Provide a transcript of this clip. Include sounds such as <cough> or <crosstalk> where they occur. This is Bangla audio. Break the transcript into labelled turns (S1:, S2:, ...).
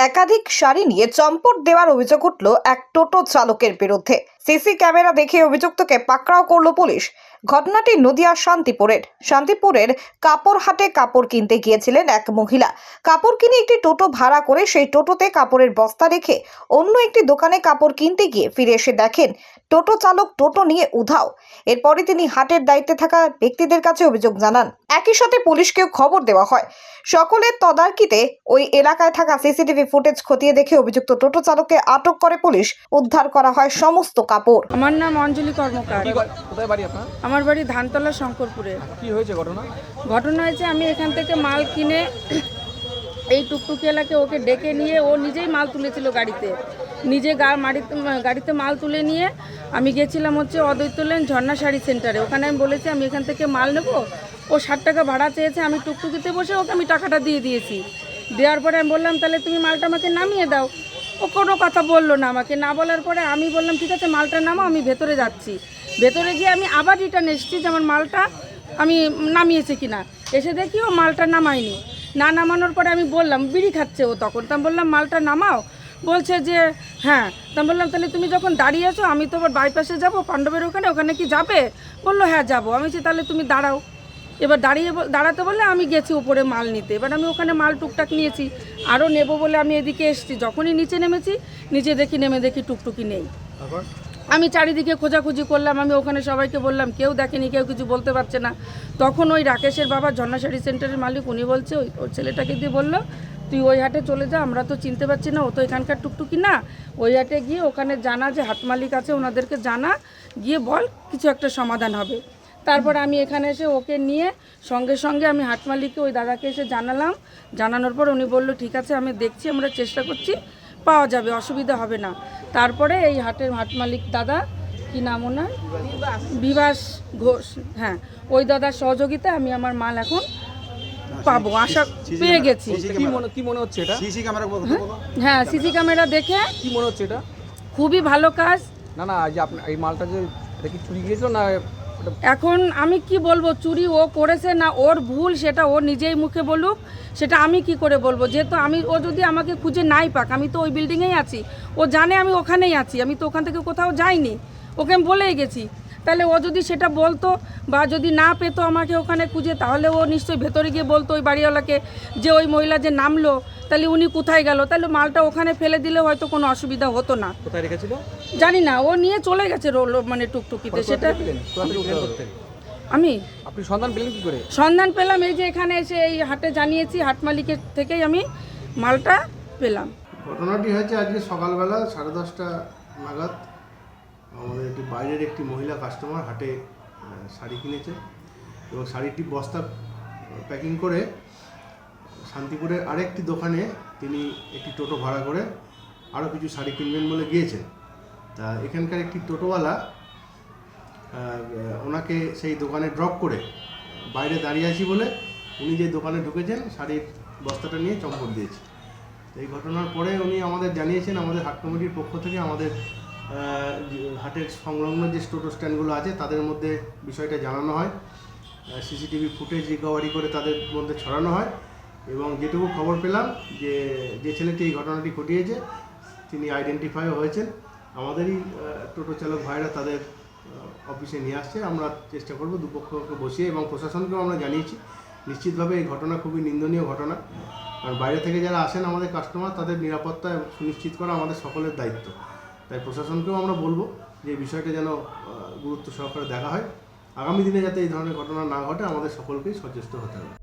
S1: একাধিক শাড়ি নিয়ে চম্পট দেওয়ার অভিযোগ উঠল এক টোটো চালকের বিরুদ্ধে। সিসি ক্যামেরা দেখে অভিযুক্তকে পাকড়াও করল পুলিশ। ঘটনাটি নদিয়ার শান্তিপুরের। শান্তিপুরের কাপড় হাটে কাপড় কিনতে গিয়েছিলেন এক মহিলা। কাপড় কিনে একটি টোটো ভাড়া করে সেই টোটোতে কাপড়ের বস্তা রেখে অন্য একটি দোকানে কাপড় কিনতে গিয়ে ফিরে এসে দেখেন, টোটো চালক টোটো নিয়ে উধাও। এরপরে তিনি হাটের দায়িত্বে থাকা ব্যক্তিদের কাছে অভিযোগ জানান। একই সাথে পুলিশকেও খবর দেওয়া হয়। সকলের তদারকিতে ওই এলাকায় থাকা সিসিটিভি ফুটেজ খতিয়ে দেখে অভিযুক্ত টোটো চালককে আটক করে পুলিশ। উদ্ধার করা হয় সমস্ত কাপড়
S2: আমার নাম অঞ্জলি কর্মকার।
S3: কোথায় বাড়ি আপনার?
S2: আমার বাড়ি ধানতলা শঙ্করপুরে।
S3: কি হয়েছে ঘটনা?
S2: ঘটনা হয়েছে আমি এখান থেকে মাল কিনে <coughs> এই টুকটুকি এলাকে ওকে ডেকে নিয়ে ও নিজেই মাল তুলেছিল গাড়িতে। নিজে গা মাড়িতে গাড়িতে মাল তুলে নিয়ে আমি গেছিলাম হচ্ছে অদ্বৈত লেন ঝর্ণা শাড়ি সেন্টারে। ওখানে আমি বলেছি আমি এখান থেকে মাল নেব। ও ষাট টাকা ভাড়া চেয়েছে আমি টুকটুকিতে বসে ওকে আমি টাকাটা দিয়ে দিয়েছি। দেওয়ার পরে আমি বললাম তাহলে তুমি মালটা আমাকে নামিয়ে দাও। ও কোনো কথা বলল না আমাকে। না বলার পরে আমি বললাম, ঠিক আছে, মালটা নামো আমি ভেতরে যাচ্ছি। ভেতরে গিয়ে আমি আবার রিটার্ন এসেছি যে আমার মালটা আমি নামিয়েছে কিনা। এসে দেখি ও মালটা নামায়নি। না নামানোর পরে আমি বললাম, বিড়ি খাচ্ছে ও তখন। তা বললাম, মালটা নামাও। বলছে যে হ্যাঁ। তা বললাম, তাহলে তুমি যখন দাঁড়িয়ে আছো, আমি তো আবার বাইপাসে যাব, পাণ্ডবের ওখানে ওখানে কি যাবে? বলল হ্যাঁ যাব। আমি বলছি, তাহলে তুমি দাঁড়াও। এবার দাঁড়িয়ে বল- দাঁড়াতে বললে আমি গেছি উপরে মাল নিতে। এবার আমি ওখানে মাল টুকটাক নিয়েছি। আরও নেব বলে আমি এদিকে এসেছি। যখনই নিচে নেমেছি নিচে দেখি নেমে দেখি টুকটুকি নেই। আমি চারিদিকে খোঁজাখুঁজি করলাম। আমি ওখানে সবাইকে বললাম কেউ দেখেনি কেউ কিছু বলতে পারছে না। তখন ওই রাকেশের বাবা ঝর্ণা শাড়ি সেন্টারের মালিক উনি বলছে ওই ওর ছেলেটাকে দিয়ে বলল তুই ওই হাটে চলে যা আমরা তো চিনতে পারছি না ও তো এখানকার টুকটুকি না। ওই হাটে গিয়ে ওখানে জানা যে হাট মালিক আছে ওনাদেরকে জানা গিয়ে বল কিছু একটা সমাধান হবে। তারপর আমি এখানে এসে ওকে নিয়ে সঙ্গে সঙ্গে আমি হাট মালিককে ওই দাদাকে এসে জানালাম। জানানোর পর উনি বলল ঠিক আছে আমি দেখছি আমরা চেষ্টা করছি পাওয়া যাবে অসুবিধা হবে না। তারপরে এই হাটের হাট মালিক দাদা কি নাম ওনার? বিভাস। ঘোষ হ্যাঁ ওই দাদার সহযোগিতায় আমি আমার মাল এখন পাবো আশা পেয়ে গেছি।
S3: কি মনে কি মনে হচ্ছে এটা?
S4: সিসি ক্যামেরা বলো।
S2: হ্যাঁ সিসি ক্যামেরা দেখে
S3: কি মনে হচ্ছে এটা?
S2: খুবই ভালো কাজ।
S3: না না এই মালটা যে এটা কি চুরি গিয়েছিল না
S2: এখন আমি কি বলব, চুরি ও করেছে না ওর ভুল সেটা ও নিজেই মুখে বলুক, সেটা আমি কি করে বলব? যেহেতু আমি, ও যদি আমাকে খুঁজে নাই পাক, আমি তো ওই বিল্ডিংয়েই আছি। ও জানে আমি ওখানেই আছি, আমি তো ওখান থেকে কোথাও যাইনি। ওকে আমি বলেই গেছি। তাহলে ও যদি সেটা বলতো বা যদি না পেতো আমাকে ওখানে খুঁজে তাহলে ও নিশ্চয়ই ভেতরে গিয়ে বলতো ওই বাড়িওয়ালাকে যে ওই মহিলা যে নামলো তাহলে উনি কোথায় গেল? তাহলে মালটা ওখানে ফেলে দিলে হয়তো কোনো অসুবিধা হতো না।
S3: কোথায় রেখেছিল?
S2: জানি না ও নিয়ে চলে গেছে রোল মানে টুকটুকিতে। সেটা? আমি?
S3: আপনি সন্ধান পেলেন কি করে?
S2: সন্ধান পেলাম এই যে এখানে এসে এই হাটে জানিয়েছি হাট মালিকের থেকেই আমি মালটা পেলাম।
S5: ঘটনাটি হয়েছে আজকে সকালবেলা সাড়ে দশটা নাগাদ। আমাদের একটি বাইরের একটি মহিলা কাস্টমার হাটে শাড়ি কিনেছে এবং শাড়িটি বস্তা প্যাকিং করে শান্তিপুরের আরেকটি দোকানে তিনি একটি টোটো ভাড়া করে আরও কিছু শাড়ি কিনবেন বলে গিয়েছেন। তা এখানকার একটি টোটোওয়ালা ওনাকে সেই দোকানে ড্রপ করে বাইরে দাঁড়িয়ে আছি বলে উনি যে দোকানে ঢুকেছেন শাড়ির বস্তাটা নিয়ে চম্পট দিয়েছে। এই ঘটনার পরে উনি আমাদের জানিয়েছেন, আমাদের হাট কমিটির পক্ষ থেকে আমাদের হাটের সংলগ্ন যে টোটো স্ট্যান্ডগুলো আছে, তাদের মধ্যে বিষয়টা জানানো হয়। সিসিটিভি ফুটেজ রিকভারি করে তাদের মধ্যে ছড়ানো হয় এবং যেটুকু খবর পেলাম যে যে ছেলেটি এই ঘটনাটি ঘটিয়েছে, তিনি আইডেন্টিফাই হয়েছেন। আমাদেরই টোটো চালক ভাইরা তাদের অফিসে নিয়ে আসছে। আমরা চেষ্টা করব দুপক্ষকে বসিয়ে এবং প্রশাসনকেও আমরা জানিয়েছি, নিশ্চিতভাবে এই ঘটনা খুবই নিন্দনীয় ঘটনা। কারণ বাইরে থেকে যারা আসেন আমাদের কাস্টমার তাদের নিরাপত্তা সুনিশ্চিত করা আমাদের সকলের দায়িত্ব। তাই প্রশাসনকেও আমরা বলব যে বিষয়টা যেন গুরুত্ব সহকারে দেখা হয়। আগামী দিনে যাতে এই ধরনের ঘটনা না ঘটে, আমাদের সকলকেই সচেষ্ট হতে হবে।